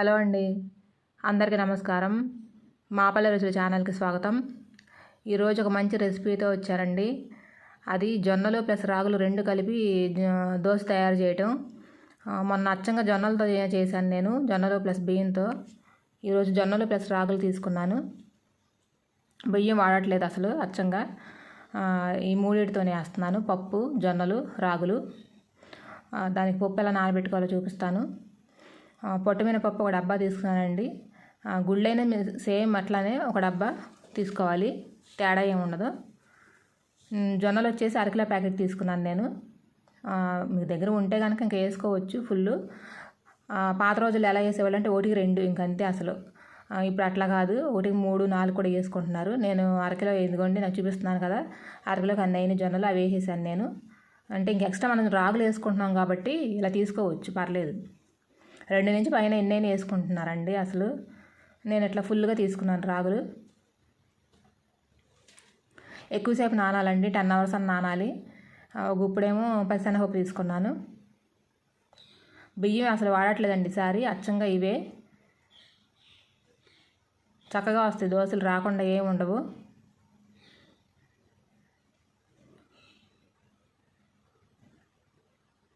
Hello అండి. అందరికీ నమస్కారం. మాపల్లె రుచుల ఛానల్కి స్వాగతం. ఈరోజు ఒక మంచి రెసిపీతో వచ్చారండి. అది జొన్నలు ప్లస్ రాగులు రెండు కలిపి దోశ తయారు చేయటం. మొన్న అచ్చంగా జొన్నలతో చేశాను నేను జొన్నలు ప్లస్ బియ్యంతో. ఈరోజు జొన్నలు ప్లస్ రాగులు తీసుకున్నాను. బియ్యం వాడట్లేదు అసలు అచ్చంగా. ఈ మూడింటితోనే వేస్తున్నాను పప్పు జొన్నలు రాగులు. దానికి పప్పు ఎలా నానబెట్టుకోవాలో చూపిస్తాను. ఆ, పొట్టమైన ఒక డబ్బా తీసుకున్నానండి. గుళ్ళైన సేమ్ అట్లానే ఒక డబ్బా తీసుకోవాలి. తేడా ఏమి ఉండదు జొన్నలు వచ్చేసి అరకిలో ప్యాకెట్ తీసుకున్నాను నేను. మీ దగ్గర ఉంటే కనుక ఇంకా వేసుకోవచ్చు ఫుల్ పాత రోజులు ఎలా వేసేవాళ్ళు అంటే ఒకటికి రెండు ఇంకంతే అసలు. ఇప్పుడు అట్లా కాదు. ఒకటికి మూడు నాలుగు కూడా వేసుకుంటున్నారు. నేను అరకిలో ఎందుకోండి? నాకు చూపిస్తున్నాను కదా. అరకిలోకి అన్ని అయిన జొన్నలు అవి వేసేసాను నేను. అంటే ఇంక ఎక్స్ట్రా మనం రాగులు వేసుకుంటున్నాం కాబట్టి ఇలా తీసుకోవచ్చు. పర్లేదు. రెండు నుంచి పైన ఎన్నైనా వేసుకుంటున్నారండి అసలు. నేను ఇట్లా ఫుల్గా తీసుకున్నాను రాగులు. ఎక్కువసేపు నానాలండి టెన్ అవర్స్ అని నానాలి. ఒక ఇప్పుడేమో పచ్చెనపప్పు తీసుకున్నాను. బియ్యం అసలు వాడట్లేదండి సారీ అచ్చంగా ఇవే. చక్కగా వస్తాయి దోశలు రాకుండా ఏమి ఉండవు.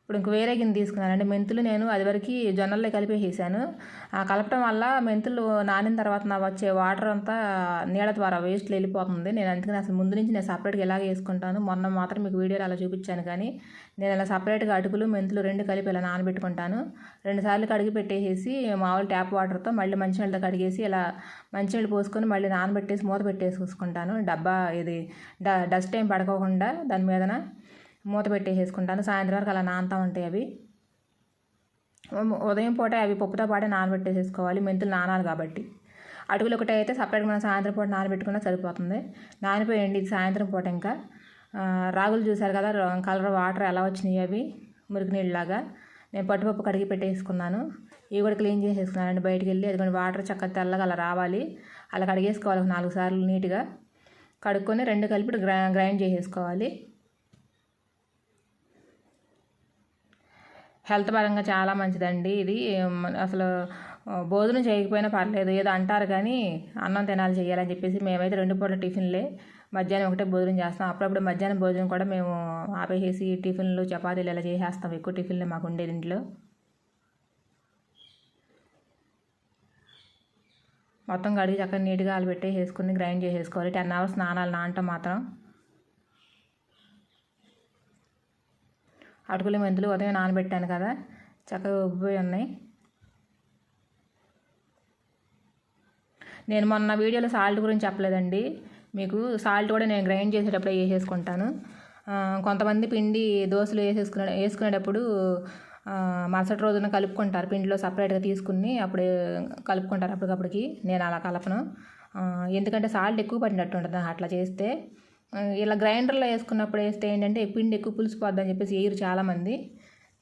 ఇప్పుడు ఇంక వేరే గిన్నె తీసుకున్నానండి. మెంతులు నేను అది వరకు జొన్నల్లో కలిపేసేసాను ఆ కలపటం వల్ల మెంతులు నానిన తర్వాత నా వచ్చే వాటర్ అంతా నీళ్ళ ద్వారా వేస్ట్లు వెళ్ళిపోతుంది. నేను అందుకని అసలు ముందు నుంచి నేను సపరేట్గా ఎలాగ వేసుకుంటాను? మొన్న మాత్రం మీకు వీడియోలో అలా చూపించాను కానీ నేను అలా సపరేట్గా అటుకులు మెంతులు రెండు కలిపి ఇలా నానబెట్టుకుంటాను. రెండు సార్లు కడిగి పెట్టేసేసి మామూలు ట్యాప్ వాటర్తో మళ్ళీ మంచినీళ్ళతో కడిగేసి ఇలా మంచినీళ్ళు పోసుకొని మళ్ళీ నానబెట్టేసి మూత పెట్టేసి చూసుకుంటాను డబ్బా ఇది డ డస్ట్ ఏం పడుకోకుండా దాని మీదన. మూత పెట్టేసేసుకుంటాను. సాయంత్రం వరకు అలా నానుతూ ఉంటాయి అవి. ఉదయం పూట అవి పప్పుతో పాటే నానబెట్టేసేసుకోవాలి. మెంతులు నానాలి కాబట్టి. అటుకులు ఒకటి అయితే సపరేట్గా మనం సాయంత్రం పూట నానబెట్టుకున్నా సరిపోతుంది. నానిపోయండి ఇది సాయంత్రం పూట ఇంకా. రాగులు చూసారు కదా కలర్ వాటర్ ఎలా వచ్చినాయి అవి? మురికి నీళ్ళలాగా. నేను పట్టుపప్పు కడిగి పెట్టేసుకున్నాను. ఇవి కూడా క్లీన్ చేసేసుకున్నానండి బయటికి వెళ్ళి అది కొన్ని వాటర్ చక్కగా తెల్లగా అలా రావాలి. అలా కడిగేసుకోవాలి ఒక నాలుగు సార్లు నీట్గా. కడుక్కొని రెండు కలిపి గ్రై గ్రైండ్ చేసేసుకోవాలి. హెల్త్ పరంగా చాలా మంచిదండి ఇది. అసలు భోజనం చేయకపోయినా పర్లేదు. ఏదో అంటారు కానీ అన్నం తినాలి చేయాలని చెప్పేసి మేమైతే రెండు పూట టిఫిన్లే. మధ్యాహ్నం ఒకటే భోజనం చేస్తాం. అప్పుడప్పుడు మధ్యాహ్నం భోజనం కూడా మేము ఆపేసేసి టిఫిన్లు చపాతీలు ఇలా చేసేస్తాం. ఎక్కువ టిఫిన్లు మాకు ఉండేది ఇంట్లో. మొత్తం కడిగి చక్కగా నీట్గా ఆలు పెట్టేసేసుకుని గ్రైండ్ చేసేసుకోవాలి. టెన్ అవర్స్ నానాలు నానటం మాత్రం. అటుకులు మెంతులు ఉదయం నానబెట్టాను కదా చక్కగా ఉబ్బిపోయి ఉన్నాయి. నేను మొన్న వీడియోలో సాల్ట్ గురించి చెప్పలేదండి. మీకు సాల్ట్ కూడా నేను గ్రైండ్ చేసేటప్పుడు వేసేసుకుంటాను. కొంతమంది పిండి దోశలు వేసేసుకునే వేసుకునేటప్పుడు మరుసటి రోజున కలుపుకుంటారు. పిండిలో సపరేట్గా తీసుకుని అప్పుడే కలుపుకుంటారు అప్పటికప్పటికి. నేను అలా కలపను. ఎందుకంటే సాల్ట్ ఎక్కువ పడినట్టు ఉంటుంది. అట్లా చేస్తే ఇలా గ్రైండర్లో వేసుకున్నప్పుడు వేస్తే ఏంటంటే పిండి ఎక్కువ పులిసిపోద్దని చెప్పేసి వేయరు చాలామంది.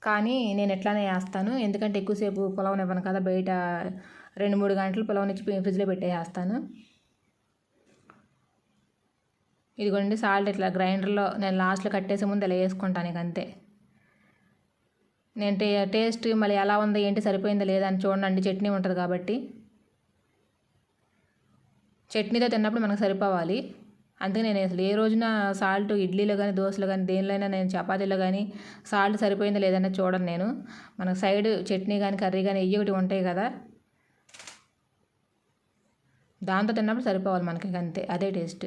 కానీ నేను ఎట్లానే వేస్తాను. ఎందుకంటే ఎక్కువసేపు పొలవనివ్వను కదా బయట రెండు మూడు గంటలు పొలవనిచ్చి ఫ్రిడ్జ్లో పెట్టేస్తాను ఇదిగోండి సాల్ట్ ఇట్లా గ్రైండర్లో నేను లాస్ట్లో కట్టేసే ముందు ఇలా వేసుకుంటాను ఇక అంతే. నేను టే టేస్ట్ మళ్ళీ ఎలా ఉందో ఏంటి సరిపోయిందో లేదా అని చూడండి. చట్నీ ఉంటుంది కాబట్టి. చట్నీతో తిన్నప్పుడు మనకు సరిపోవాలి. అందుకే నేను అసలు ఏ రోజున సాల్ట్ ఇడ్లీలో కానీ దోశలో కానీ దేనిలో నేను చపాతీలో కానీ సాల్ట్ సరిపోయిందో లేదన్నా చూడను నేను. మనకు సైడ్ చట్నీ కానీ కర్రీ కానీ ఇవి ఒకటి ఉంటాయి కదా. దాంతో తిన్నప్పుడు సరిపోవాలి మనకి అంతే అదే టేస్ట్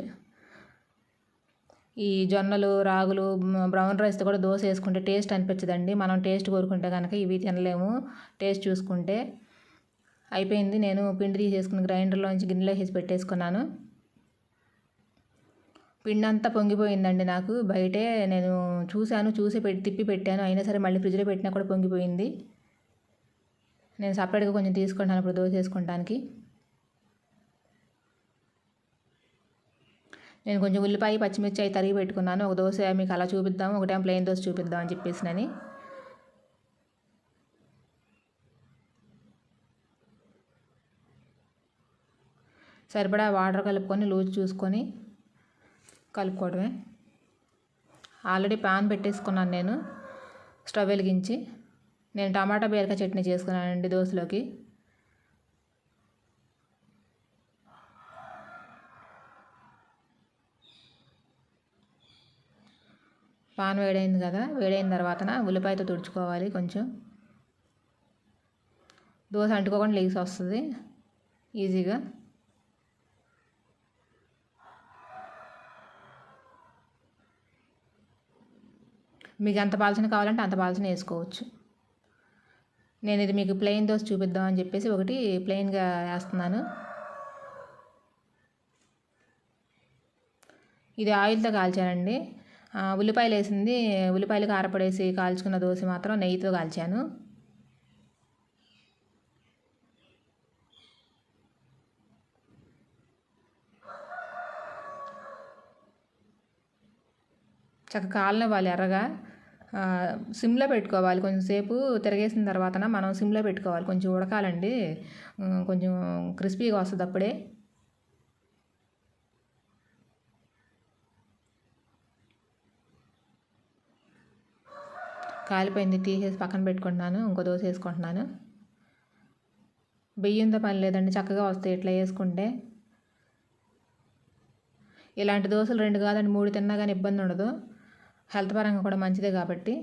ఈ జొన్నలు రాగులు బ్రౌన్ రైస్తో కూడా దోశ వేసుకుంటే టేస్ట్ అనిపించదండి. మనం టేస్ట్ కోరుకుంటే కనుక ఇవి తినలేము టేస్ట్ చూసుకుంటే. అయిపోయింది. నేను పిండి తీసేసుకుని గ్రైండర్లోంచి గిన్నెలో వేసి పెట్టేసుకున్నాను. పిండి అంతా పొంగిపోయిందండి నాకు. బయటే నేను చూశాను చూసి పెట్టి తిప్పి పెట్టాను. అయినా సరే మళ్ళీ ఫ్రిడ్జ్లో పెట్టినా కూడా పొంగిపోయింది. నేను సపరేట్గా కొంచెం తీసుకుంటాను ఇప్పుడు దోశ వేసుకుంటానికి. నేను కొంచెం ఉల్లిపాయ పచ్చిమిర్చి అవి తరిగి పెట్టుకున్నాను. ఒక దోశ మీకు అలా చూపిద్దాం ఒకటేమో ప్లెయిన్ దోశ చూపిద్దాం అని చెప్పేసినని సరిపడా వాటర్ కలుపుకొని లూజ్ చూసుకొని కలుపుకోవడమే. ఆల్రెడీ పాన్ పెట్టేసుకున్నాను నేను స్టవ్ వెలిగించి. నేను టమాటా బీరకాయ చట్నీ చేసుకున్నానండి దోశలోకి. పాన్ వేడైంది కదా వేడైన తర్వాత ఉల్లిపాయతో తుడుచుకోవాలి కొంచెం. దోశ అంటుకోకుండా లేచి వస్తుంది ఈజీగా. మీకు ఎంత పాల్చిన కావాలంటే అంత పాల్చిన వేసుకోవచ్చు. నేను ఇది మీకు ప్లెయిన్ దోశ చూపిద్దాం అని చెప్పేసి ఒకటి ప్లెయిన్గా వేస్తున్నాను. ఇది ఆయిల్తో కాల్చానండి. ఉల్లిపాయలు వేసింది ఉల్లిపాయలు కారపడేసి కాల్చుకున్న దోశ మాత్రం నెయ్యితో కాల్చాను. చక్కగా కాలనివ్వాలి ఎర్రగా సిమ్లో పెట్టుకోవాలి. కొంచెంసేపు తిరగేసిన తర్వాత మనం సిమ్లో పెట్టుకోవాలి. కొంచెం ఉడకాలండి. కొంచెం క్రిస్పీగా వస్తుంది అప్పుడే. కాలిపోయింది. తీసేసి పక్కన పెట్టుకుంటున్నాను. ఇంకో దోశ వేసుకుంటున్నాను. బియ్యంతో పని లేదండి. చక్కగా వస్తాయి ఇట్లా వేసుకుంటే. ఇలాంటి దోశలు రెండు కాదండి. మూడు తిన్నా కానీ ఇబ్బంది ఉండదు. హెల్త్ పరంగా కూడా మంచిదే కాబట్టి.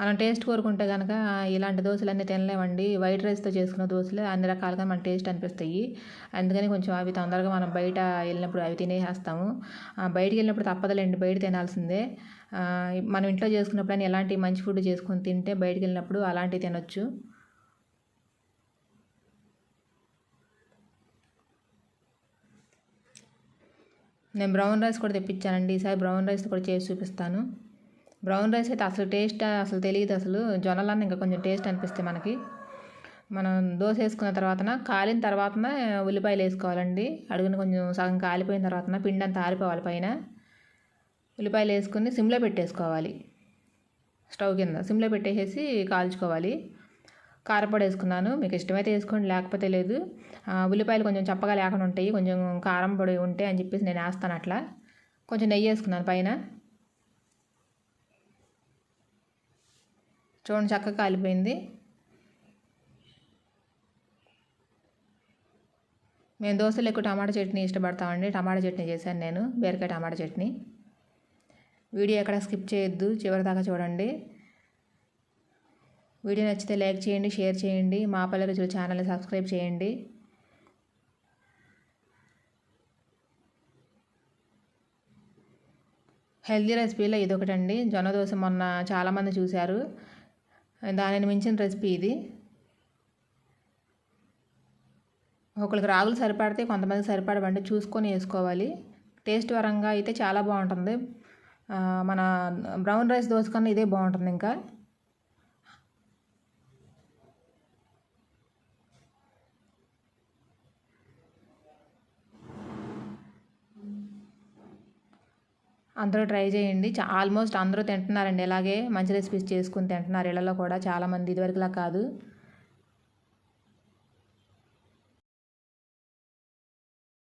మనం టేస్ట్ కోరుకుంటే కనుక ఇలాంటి దోశలు అన్నీ తినలేమండి. వైట్ రైస్తో చేసుకున్న దోశలు అన్ని రకాలుగా మన టేస్ట్ అనిపిస్తాయి. అందుకని కొంచెం అవి తొందరగా మనం బయట వెళ్ళినప్పుడు అవి తినేసేస్తాము. బయటికి వెళ్ళినప్పుడు తప్పదులేండి బయట తినాల్సిందే. మనం ఇంట్లో చేసుకున్నప్పుడు ఎలాంటి మంచి ఫుడ్ చేసుకొని తింటే బయటికి వెళ్ళినప్పుడు అలాంటివి తినొచ్చు. నేను బ్రౌన్ రైస్ కూడా తెప్పించానండి. ఈసారి బ్రౌన్ రైస్ కూడా చేసి చూపిస్తాను. బ్రౌన్ రైస్ అయితే అసలు టేస్ట్ అసలు తెలియదు అసలు. జొన్నలన్న ఇంకా కొంచెం టేస్ట్ అనిపిస్తాయి మనకి. మనం దోశ వేసుకున్న తర్వాతన కాలిన తర్వాతన ఉల్లిపాయలు వేసుకోవాలండి. అడుగున కొంచెం సగం కాలిపోయిన తర్వాతన పిండి అంతా ఆరిపోవాలి పైన. ఉల్లిపాయలు వేసుకుని సిమ్లో పెట్టేసుకోవాలి. స్టవ్ కింద సిమ్లో పెట్టేసి కాల్చుకోవాలి. కారపొడి వేసుకున్నాను. మీకు ఇష్టమైతే వేసుకోండి లేకపోతే లేదు. ఉల్లిపాయలు కొంచెం చప్పగా లేకుండా ఉంటాయి. కొంచెం కారం పొడి ఉంటే అని చెప్పేసి నేను వేస్తాను అట్లా. కొంచెం నెయ్యి వేసుకున్నాను పైన. చూడండి చక్కగా కాలిపోయింది. మేము దోశలు ఎక్కువ టమాటా చట్నీ ఇష్టపడతామండి. టమాటా చట్నీ చేశాను నేను. బీరకాయ టమాటా చట్నీ. వీడియో ఎక్కడ స్కిప్ చేయొద్దు. చివరి దాకా చూడండి. వీడియో నచ్చితే లైక్ చేయండి షేర్ చేయండి. మా పల్లె రుచుల ఛానల్ని సబ్స్క్రైబ్ చేయండి. హెల్దీ రెసిపీలో ఇదొకటండి. జొన్న దోశ మొన్న చాలామంది చూశారు. దానిని మించిన రెసిపీ ఇది. ఒకరికి రాగులు సరిపడితే కొంతమంది సరిపడవండి. చూసుకొని వేసుకోవాలి. టేస్ట్ పరంగా అయితే చాలా బాగుంటుంది. మన బ్రౌన్ రైస్ దోశ కన్నా ఇదే బాగుంటుంది ఇంకా. అందరూ ట్రై చేయండి. ఆల్మోస్ట్ అందరూ తింటున్నారండి. ఇలాగే మంచి రెసిపీస్ చేసుకుని తింటున్నారు. ఇళ్ళలో కూడా చాలామంది ఇదివరకులా కాదు.